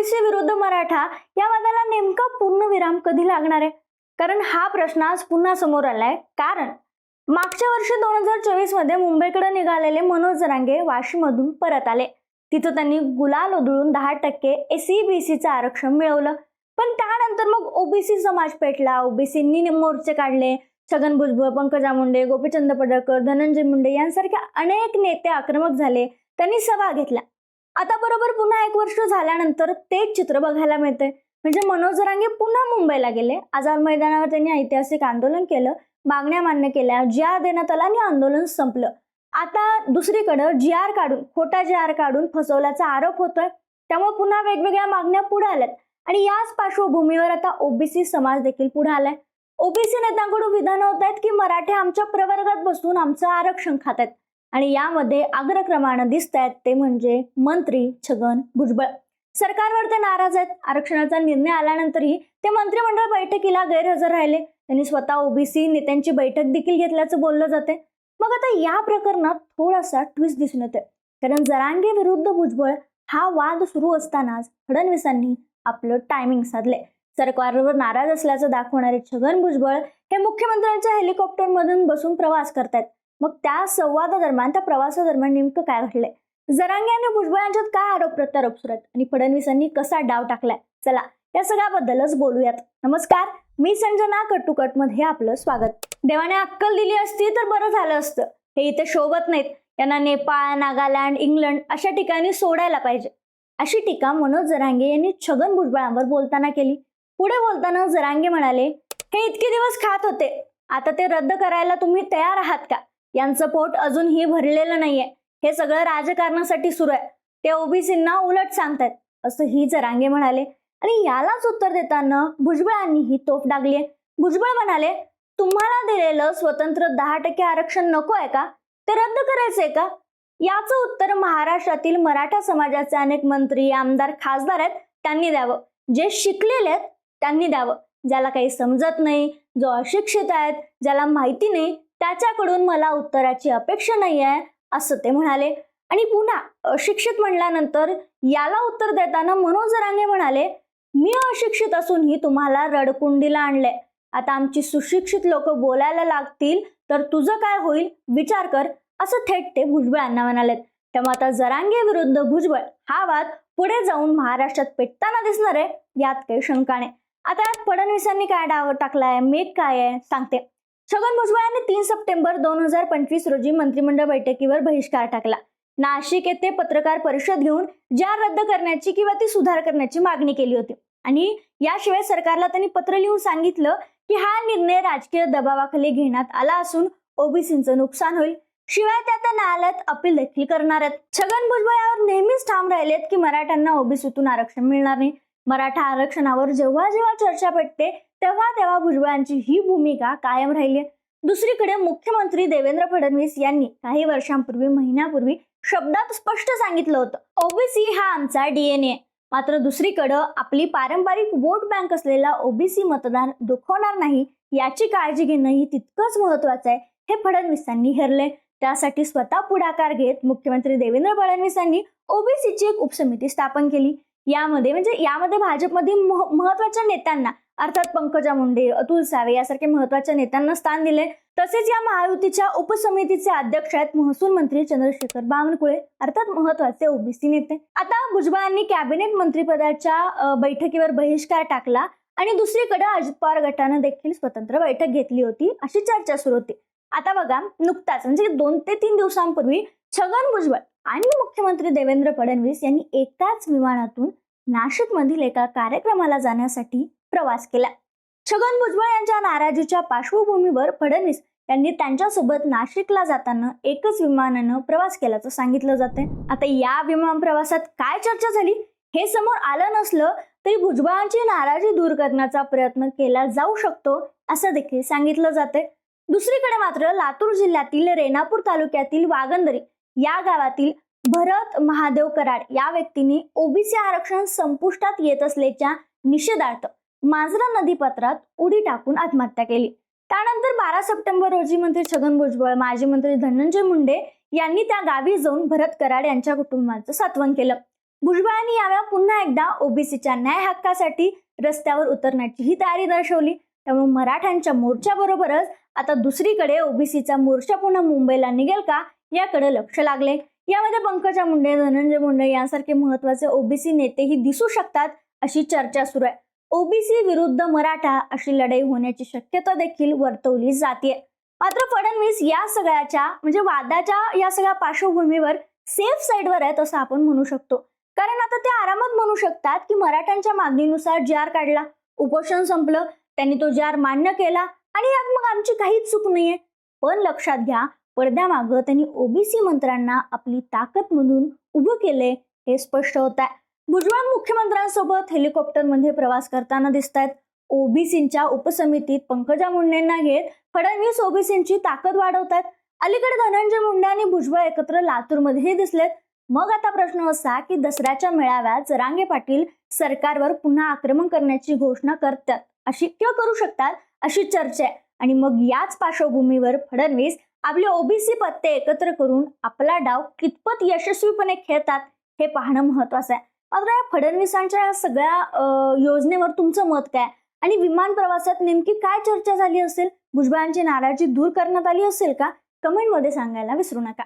OBC विरुद्ध मराठा या वादाला नेमका पूर्णविराम कधी लागणार आहे? कारण हा प्रश्न आज पुन्हा समोर आलाय. कारण मागच्या वर्षी दोन हजार चोवीसमध्ये मुंबईकडे निघालेले मनोज जरांगे वाशीमधून परत आले. तिथं त्यांनी गुलाल उधळून दहा टक्के एसी बीसीचं आरक्षण मिळवलं. पण त्यानंतर मग ओबीसी समाज पेटला. ओबीसींनी मोर्चे काढले. छगन भुजबळ पंकजा मुंडे गोपीचंद पडळकर धनंजय मुंडे यांसारख्या अनेक नेते आक्रमक झाले. त्यांनी सभा घेतल्या. आता बरोबर पुन्हा एक वर्ष झाल्यानंतर तेच चित्र बघायला मिळते म्हणजे मनोज जरांगे पुन्हा मुंबईला गेले. आझाद मैदानावर त्यांनी ऐतिहासिक आंदोलन केलं. मागण्या मान्य केल्या. जी आर देण्यात आला आणि आंदोलन संपलं. आता दुसरीकडं जी आर काढून खोटा जी आर काढून फसवल्याचा आरोप होतोय. त्यामुळे पुन्हा वेगवेगळ्या मागण्या पुढे आल्यात. आणि याच पार्श्वभूमीवर आता ओबीसी समाज देखील पुढे आलाय. ओबीसी नेत्यांकडून विधानं होत आहेत की मराठे आमच्या प्रवर्गात बसून आमचं आरक्षण खात आहेत? आणि यामध्ये अग्रक्रमानं दिसत आहेत ते म्हणजे मंत्री छगन भुजबळ. सरकारवर ते नाराज आहेत. आरक्षणाचा निर्णय आल्यानंतरही ते मंत्रिमंडळ बैठकीला गैरहजर राहिले. त्यांनी स्वतः ओबीसी नेत्यांची बैठक देखील घेतल्याचं बोललं जाते मग आता या प्रकरणात थोडासा ट्विस्ट दिसून येतोय. कारण जरांगे विरुद्ध भुजबळ हा वाद सुरू असतानाच फडणवीसांनी आपलं टायमिंग साधले सरकारवर नाराज असल्याचं दाखवणारे छगन भुजबळ हे मुख्यमंत्र्यांच्या हेलिकॉप्टरमधून बसून प्रवास करतायत. मग त्या संवादादरम्यान त्या प्रवासादरम्यान नेमकं काय घडलंय? जरांगे आणि भुजबळ यांच्यात काय आरोप प्रत्यारोप सुरत? आणि फडणवीसांनी कसा डाव टाकलाय? चला या सगळ्याबद्दलच बोलूयात. नमस्कार मी संजना कटुकटमध्ये आपलं स्वागत. देवाने अक्कल दिली असती तर बरं झालं असतं. हे इथे शोभत नाहीत. यांना नेपाळ नागालँड इंग्लंड अशा ठिकाणी सोडायला पाहिजे. अशी टीका मनोज जरांगे यांनी छगन भुजबळांवर बोलताना केली. पुढे बोलताना जरांगे म्हणाले हे इतके दिवस खात होते. आता ते रद्द करायला तुम्ही तयार आहात का? यांचं पोट अजूनही भरलेलं नाहीये. हे सगळं राजकारणासाठी सुरू आहे. ते ओबीसींना उलट सांगतायत. असं ही जरांगे म्हणाले. आणि यालाच उत्तर देताना भुजबळांनी ही तोफ डागली आहे भुजबळ म्हणाले तुम्हाला दिलेलं स्वतंत्र दहा टक्के आरक्षण नको आहे का? ते रद्द करायचंय का? याचं उत्तर महाराष्ट्रातील मराठा समाजाचे अनेक मंत्री आमदार खासदार आहेत त्यांनी द्यावं. जे शिकलेले आहेत त्यांनी द्यावं. ज्याला काही समजत नाही जो अशिक्षित आहेत ज्याला माहिती नाही त्याच्याकडून मला उत्तराची अपेक्षा नाही आहे असं ते म्हणाले. आणि पुन्हा अशिक्षित म्हणल्यानंतर याला उत्तर देताना मनोज रांगे म्हणाले मी अशिक्षित असूनही तुम्हाला रडकुंडीला आणलंय. आता आमची सुशिक्षित लोक बोलायला लागतील तर तुझं काय होईल विचार कर असं थेट ते भुजबळ यांना म्हणालेत तेव्हा आता जरांगे विरुद्ध भुजबळ हा वाद पुढे जाऊन महाराष्ट्रात पेटताना दिसणार आहे यात काही शंका नाही. आता यात फडणवीसांनी काय डाव टाकलाय मेघ काय आहे सांगते. छगन भुजबळ यांनी तीन सप्टेंबर दोन हजार पंचवीस रोजी मंत्रिमंडळ बैठकीवर बहिष्कार टाकला. नाशिक येथे पत्रकार परिषद घेऊन ज्या रद्द करण्याची किंवा ती सुधार करण्याची मागणी केली होती. आणि याशिवाय सरकारला त्यांनी पत्र लिहून सांगितलं की हा निर्णय राजकीय दबावाखाली घेण्यात आला असून ओबीसीचं नुकसान होईल. शिवाय त्या त्या न्यायालयात अपील देखील करणार आहेत. छगन भुजबळ यावर नेहमीच ठाम राहिलेत की मराठ्यांना ओबीसीतून आरक्षण मिळणार नाही. मराठा आरक्षणावर जेव्हा जेव्हा चर्चा पेटते तेव्हा तेव्हा भुजबळांची ही भूमिका कायम राहिली आहे. दुसरीकडे मुख्यमंत्री देवेंद्र फडणवीस यांनी काही वर्षांपूर्वी महिन्यापूर्वी शब्दात स्पष्ट सांगितलं होतं. ओबीसी हा आमचा डीएनए मात्र दुसरीकडं आपली पारंपरिक वोट बँक असलेला ओबीसी मतदार दुखवणार नाही याची काळजी घेणं ही तितकंच महत्वाचं आहे हे फडणवीसांनी हेरले त्यासाठी स्वतः पुढाकार घेत मुख्यमंत्री देवेंद्र फडणवीसांनी ओबीसीची एक उपसमिती स्थापन केली. यामध्ये म्हणजे यामध्ये भाजपमध्ये महत्त्वाच्या नेत्यांना अर्थात पंकजा मुंडे अतुल सावे यासारख्या महत्त्वाच्या नेत्यांना स्थान दिले तसेच या महायुतीच्या उपसमितीचे अध्यक्ष आहेत महसूल मंत्री चंद्रशेखर बावनकुळे अर्थात महत्त्वाचे ओबीसी नेते. आता भुजबळांनी कॅबिनेट मंत्रिपदाच्या बैठकीवर बहिष्कार टाकला आणि दुसरीकडे अजित पवार गटानं देखील स्वतंत्र बैठक घेतली होती अशी चर्चा सुरू होती. आता बघा नुकताच म्हणजे दोन ते तीन दिवसांपूर्वी छगन भुजबळ आणि मुख्यमंत्री देवेंद्र फडणवीस यांनी एकाच विमानातून नाशिकमधील एका कार्यक्रमाला जाण्यासाठी प्रवास केला. छगन भुजबळ यांच्या नाराजीच्या पार्श्वभूमीवर फडणवीस त्यांनी त्यांच्यासोबत नाशिकला जाताना एकच विमानानं प्रवास केल्याचं सांगितलं जातंय. आता या विमान प्रवासात काय चर्चा झाली? हे समोर आलं नसलं तरी भुजबळांची नाराजी दूर करण्याचा प्रयत्न केला जाऊ शकतो असं देखील सांगितलं जातंय. दुसरीकडे मात्र लातूर जिल्ह्यातील रेणापूर तालुक्यातील वागंदरी या गावातील भरत महादेव कराड या व्यक्तीने ओबीसी आरक्षण संपुष्टात येत असल्याच्या निषेधार्थ मांजरा नदीपात्रात उडी टाकून आत्महत्या केली. त्यानंतर बारा सप्टेंबर रोजी मंत्री छगन भुजबळ माजी मंत्री धनंजय मुंडे यांनी त्या गावी जाऊन भरत कराड यांच्या कुटुंबाचं सात्वन केलं. भुजबळांनी यावेळा पुन्हा एकदा ओबीसीच्या न्याय हक्कासाठी रस्त्यावर उतरण्याचीही तयारी दर्शवली. त्यामुळे मराठ्यांच्या मोर्चाबरोबरच आता दुसरीकडे ओबीसीचा मोर्चा पुन्हा मुंबईला निघेल का याकडे लक्ष लागले. यामध्ये पंकजा मुंडे धनंजय मुंडे यांसारखे महत्त्वाचे ओबीसी नेतेही दिसू शकतात अशी चर्चा सुरू आहे. ओबीसी विरुद्ध मराठा अशी लढाई होण्याची शक्यता देखील वर्तवली जाते मात्र फडणवीस या सगळ्याच्या म्हणजे वादाच्या या सगळ्या पार्श्वभूमीवर सेफ साईडवर आहेत असं आपण म्हणू शकतो. कारण आता ते आरामात म्हणू शकतात की मराठ्यांच्या मागणीनुसार जी आर काढला उपोषण संपलं त्यांनी तो जार मान्य केला आणि यात मग आमची काहीच चूक नाहीये. पण लक्षात घ्या पडद्यामागं त्यांनी ओबीसी मंत्र्यांना आपली ताकद म्हणून उभं केले हे स्पष्ट होत आहे भुजबळ मुख्यमंत्र्यांसोबत हेलिकॉप्टरमध्ये प्रवास करताना दिसत आहेत ओबीसींच्या उपसमितीत पंकजा मुंडेंना घेत फडणवीस ओबीसींची ताकद वाढवत आहेत अलीकडे धनंजय मुंडे आणि भुजबळ एकत्र लातूरमध्येही दिसलेत. मग आता प्रश्न असा की दसऱ्याच्या मेळाव्यात जरांगे पाटील सरकारवर पुन्हा आक्रमण करण्याची घोषणा करतात. अशी किंवा करू शकतात अशी चर्चा आहे. आणि मग याच पार्श्वभूमीवर फडणवीस आपले ओबीसी पत्ते एकत्र करून आपला डाव कितपत यशस्वीपणे खेळतात हे पाहणं महत्वाचं आहे. मात्र या फडणवीसांच्या या सगळ्या योजनेवर तुमचं मत काय? आणि विमान प्रवासात नेमकी काय चर्चा झाली असेल? भुजबळांची नाराजी दूर करण्यात आली असेल का? कमेंटमध्ये सांगायला विसरू नका.